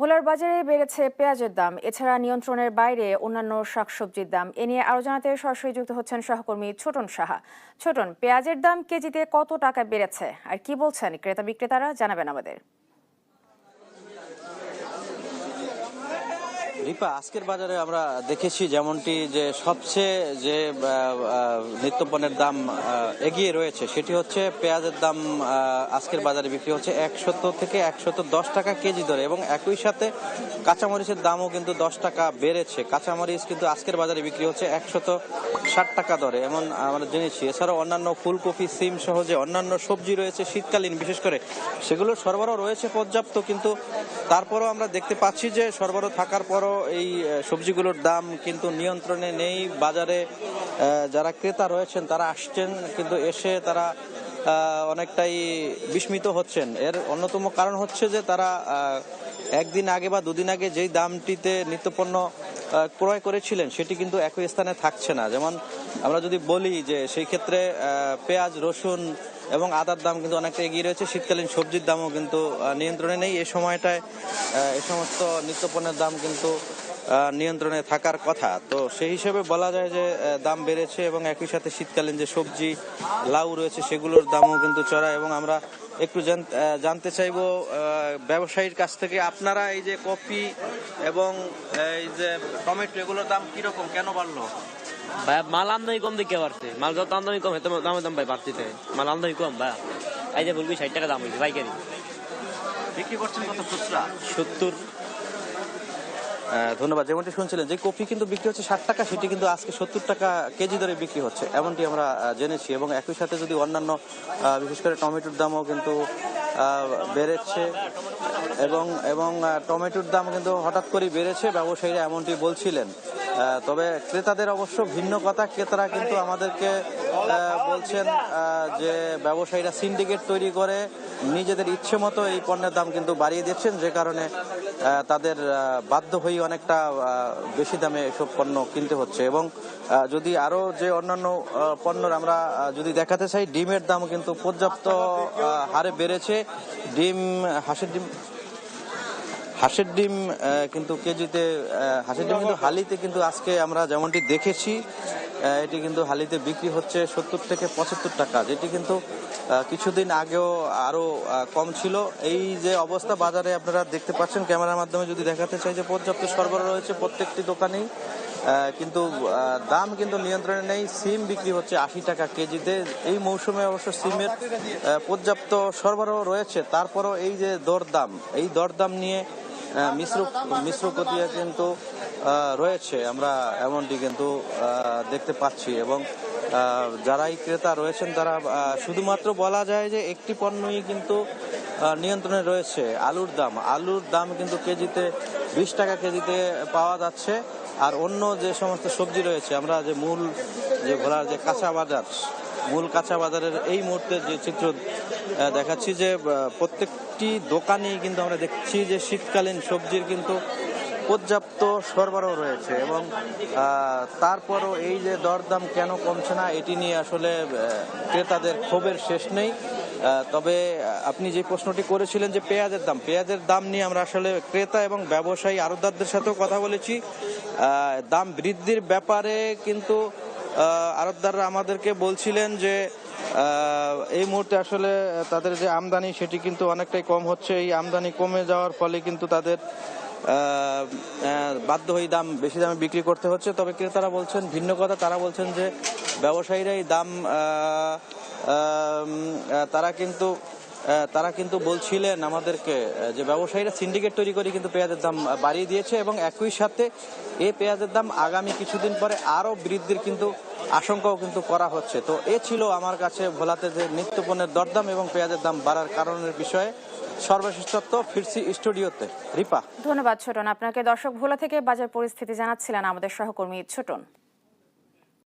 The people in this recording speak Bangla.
ভোলার বাজারে বেড়েছে পেঁয়াজের দাম। এছাড়া নিয়ন্ত্রণের বাইরে অন্যান্য শাকসবজির দাম। এ নিয়ে আরও জানাতে সরাসরি যুক্ত হচ্ছেন সহকর্মী ছোটন সাহা। ছোটন, পেঁয়াজের দাম কেজিতে কত টাকা বেড়েছে? আর কি বলছেন ক্রেতা বিক্রেতারা? জানাবেন আমাদের। রিপা আজকের বাজারে আমরা দেখেছি যেমনটি যে সবচেয়ে যে নিত্যপণ্যের দাম এগিয়ে রয়েছে, সেটি হচ্ছে পেঁয়াজের দাম আজকের বাজারে বিক্রি হচ্ছে একশত থেকে একশত দশ টাকা কেজি দরে এবং একই সাথে কাঁচামরিচের দামও কিন্তু দশ টাকা বেড়েছে। কাঁচামরিচ কিন্তু আজকের বাজারে বিক্রি হচ্ছে একশত ষাট টাকা দরে এমন আমরা জেনেছি। এছাড়াও অন্যান্য ফুলকপি, সিম সহ যে অন্যান্য সবজি রয়েছে শীতকালীন, বিশেষ করে সেগুলো সরবরাহ রয়েছে পর্যাপ্ত, কিন্তু তারপরও আমরা দেখতে পাচ্ছি যে সরবরাহ থাকার পরও এই সবজিগুলোর দাম কিন্তু নিয়ন্ত্রণে নেই। বাজারে যারা ক্রেতা রয়েছেন, তারা আসছেন, কিন্তু এসে তারা অনেকটাই বিস্মিত হচ্ছেন। এর অন্যতম কারণ হচ্ছে যে তারা একদিন আগে বা দুদিন আগে যেই দামটিতে নিত্যপণ্য ক্রয় করেছিলেন, সেটি কিন্তু একই স্থানে থাকছে না। যেমন আমরা যদি বলি যে সেই ক্ষেত্রে পেঁয়াজ, রসুন এবং আদার দাম কিন্তু অনেকটা এগিয়ে রয়েছে। শীতকালীন সবজির দামও কিন্তু নিয়ন্ত্রণে নেই। এ সময়টায় এ সমস্ত নিত্যপণ্যের দাম কিন্তু নিয়ন্ত্রণে থাকার কথা। তো সেই হিসেবে বলা যায় যে দাম বেড়েছে এবং একই সাথে শীতকালীন যে সবজি লাউ রয়েছে সেগুলোর দামও কিন্তু চড়া এবং আমরা একটু জান- জানতে চাইব ব্যবসায়ীর কাছ থেকে আপনারা এই যে কপি এবং এই যে টমেটো এগুলোর দাম কীরকম? কেন বাড়লো? ভাই মাল আমদানি কম দেখে পারছে মাল যত আমদানি কম দামে দাম ভাই বাড়ছে মাল আমদানি কম ভাই। এই যে বলবি ষাট টাকা দাম হয়েছে পাইকারি। বিক্রি করছেন কত খুচরা? সত্তর। ধন্যবাদ। যেমনটি শুনছিলেন, যে কপি কিন্তু বিক্রি হচ্ছে ষাট টাকা, সেটি কিন্তু আজকে সত্তর টাকা কেজি দরে বিক্রি হচ্ছে। এমনটি আমরা জেনেছি এবং একই সাথে যদি অন্যান্য বিশেষ করে টমেটোর দামও কিন্তু বেড়েছে। এবং এবং টমেটোর দাম কিন্তু হঠাৎ করে বেড়েছে, ব্যবসায়ীরা এমনটি বলছিলেন। তবে ক্রেতাদের অবশ্য ভিন্ন কথা, ক্রেতারা কিন্তু আমাদেরকে বলছেন যে ব্যবসায়ীরা সিন্ডিকেট তৈরি করে নিজেদের ইচ্ছে মতো এই পণ্যের দাম কিন্তু বাড়িয়ে দিচ্ছেন, যে কারণে তাদের বাধ্য হয়ে অনেকটা বেশি দামে এসব পণ্য কিনতে হচ্ছে। এবং যদি আরও যে অন্যান্য পণ্যর আমরা যদি দেখাতে চাই, ডিমের দাম কিন্তু পর্যাপ্ত হারে বেড়েছে। ডিম, হাঁসের ডিম হাঁসের ডিম কিন্তু কেজিতে হাঁসের ডিম কিন্তু হালিতে কিন্তু আজকে আমরা যেমনটি দেখেছি এটি কিন্তু হালিতে বিক্রি হচ্ছে সত্তর থেকে পঁচাত্তর টাকা যেটি কিন্তু কিছুদিন আগেও আরও আহ, কম ছিল। এই যে অবস্থা বাজারে আপনারা দেখতে পাচ্ছেন ক্যামেরার মাধ্যমে যদি দেখাতে চাই যে পর্যাপ্ত সরবরাহ রয়েছে প্রত্যেকটি দোকানেই কিন্তু দাম কিন্তু নিয়ন্ত্রণে নেই। সিম বিক্রি হচ্ছে আশি টাকা কেজিতে। এই মৌসুমে অবশ্য সিমের পর্যাপ্ত সরবরাহ রয়েছে। তারপরও এই যে দরদাম এই দরদাম নিয়ে মিশ্র মিশ্র প্রক্রিয়া কিন্তু রয়েছে। আমরা এমনটি কিন্তু দেখতে পাচ্ছি এবং যারাই ক্রেতা রয়েছেন তারা শুধুমাত্র বলা যায় যে একটি পণ্যই কিন্তু নিয়ন্ত্রণে রয়েছে। আলুর দাম। আলুর দাম কিন্তু কেজিতে বিশ টাকা কেজিতে পাওয়া যাচ্ছে। আর অন্য যে সমস্ত সবজি রয়েছে, আমরা যে মূল, যে ভোলার যে কাঁচা বাজার মূল কাঁচা বাজারের এই মুহূর্তে যে চিত্র দেখাচ্ছি যে প্রত্যেকটি দোকানেই কিন্তু আমরা দেখছি যে শীতকালীন সবজির কিন্তু পর্যাপ্ত সরবরাহ রয়েছে এবং তারপরও এই যে দরদাম কেন কমছে না, এটি নিয়ে আসলে ক্রেতাদের ক্ষোভের শেষ নেই। তবে আপনি যে প্রশ্নটি করেছিলেন যে পেঁয়াজের দাম পেঁয়াজের দাম নিয়ে আমরা আসলে ক্রেতা এবং ব্যবসায়ী আড়তদারদের সাথেও কথা বলেছি। দাম বৃদ্ধির ব্যাপারে কিন্তু আড়তদাররা আমাদেরকে বলছিলেন যে এই মুহূর্তে আসলে তাদের যে আমদানি সেটি কিন্তু অনেকটাই কম হচ্ছে। এই আমদানি কমে যাওয়ার ফলে কিন্তু তাদের বাধ্য হয়ে দাম, বেশি দামে বিক্রি করতে হচ্ছে। তবে ক্রেতারা বলছেন, ভিন্ন কথা, তারা বলছেন যে ব্যবসায়ীরা এই দাম তারা কিন্তু তারা কিন্তু বলছিলেন আমাদেরকে যে ব্যবসায়ীরা সিন্ডিকেট তৈরি করে কিন্তু পেঁয়াজের দাম বাড়িয়ে দিয়েছে এবং একই সাথে এই পেঁয়াজের দাম আগামী কিছুদিন পরে আরও বৃদ্ধির কিন্তু আশঙ্কাও কিন্তু করা হচ্ছে। তো এ ছিল আমার কাছে ভোলাতে যে নিত্যপণ্যের দরদাম এবং পেঁয়াজের দাম বাড়ার কারণের বিষয়ে। সর্বশেষ তথ্য ফিরছি স্টুডিওতে। রিপা। ধন্যবাদ, ছোটন। আপনাকে দর্শক ভোলা থেকে বাজার পরিস্থিতি জানাচ্ছিলেন আমাদের সহকর্মী ছোটন।